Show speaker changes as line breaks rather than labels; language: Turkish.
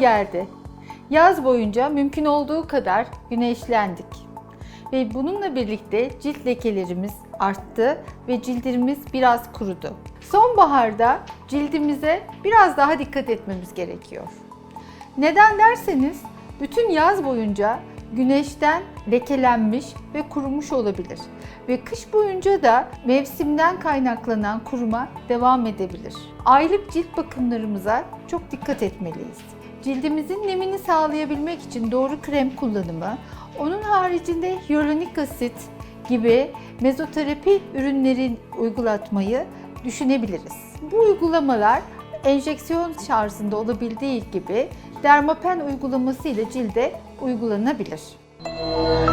geldi. Yaz boyunca mümkün olduğu kadar güneşlendik. Ve bununla birlikte cilt lekelerimiz arttı ve cildimiz biraz kurudu. Sonbaharda cildimize biraz daha dikkat etmemiz gerekiyor. Neden derseniz bütün yaz boyunca güneşten lekelenmiş ve kurumuş olabilir. Ve kış boyunca da mevsimden kaynaklanan kuruma devam edebilir. Aylık cilt bakımlarımıza çok dikkat etmeliyiz. Cildimizin nemini sağlayabilmek için doğru krem kullanımı, onun haricinde hyaluronik asit gibi mezoterapi ürünlerin uygulatmayı düşünebiliriz. Bu uygulamalar enjeksiyon şarjında olabildiği gibi dermapen uygulaması ile cilde uygulanabilir. Müzik